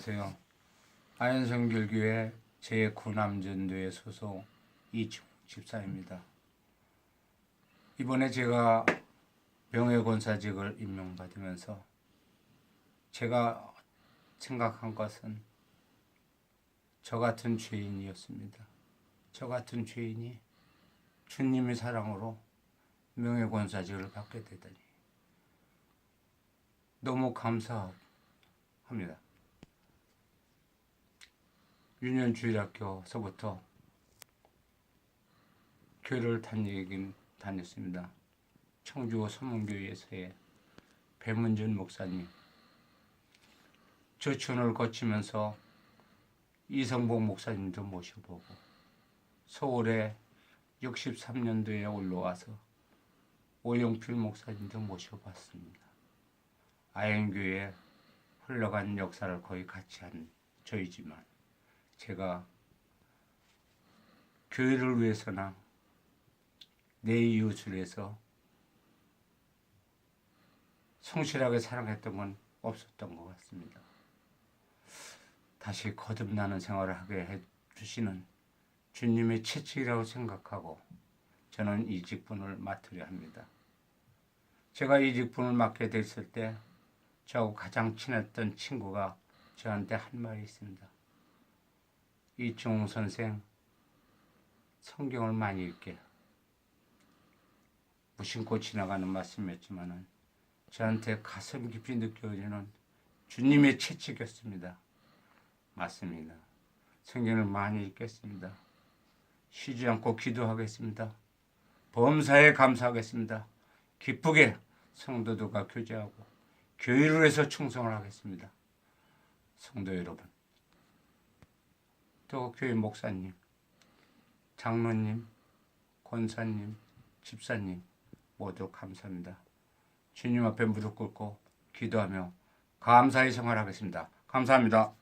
안녕하세요. 아현성결교회 제9남전도회 소속 이충 집사입니다. 이번에 제가 명예 권사직을 임명받으면서 제가 생각한 것은 저 같은 죄인이었습니다. 저 같은 죄인이 주님의 사랑으로 명예 권사직을 받게 되다니 너무 감사합니다. 유년 주일학교서부터 교회를 다니긴 다녔습니다. 청주 서문교회에서의 배문준 목사님 저촌을 거치면서 이성복 목사님도 모셔보고 서울에 63년도에 올라와서 오영필 목사님도 모셔봤습니다. 아현교회 흘러간 역사를 거의 같이 한 저이지만 제가 교회를 위해서나 내 이웃을 위해서 성실하게 사랑했던 건 없었던 것 같습니다. 다시 거듭나는 생활을 하게 해주시는 주님의 채찍이라고 생각하고 저는 이 직분을 맡으려 합니다. 제가 이 직분을 맡게 됐을 때 저하고 가장 친했던 친구가 저한테 한 말이 있습니다. 이종우 선생 성경을 많이 읽게 무심코 지나가는 말씀이었지만은 저한테 가슴 깊이 느껴지는 주님의 채찍이었습니다. 맞습니다. 성경을 많이 읽겠습니다. 쉬지 않고 기도하겠습니다. 범사에 감사하겠습니다. 기쁘게 성도들과 교제하고 교회를 해서 충성을 하겠습니다. 성도 여러분, 또 교회 목사님, 장로님, 권사님, 집사님 모두 감사합니다. 주님 앞에 무릎 꿇고 기도하며 감사히 생활하겠습니다. 감사합니다.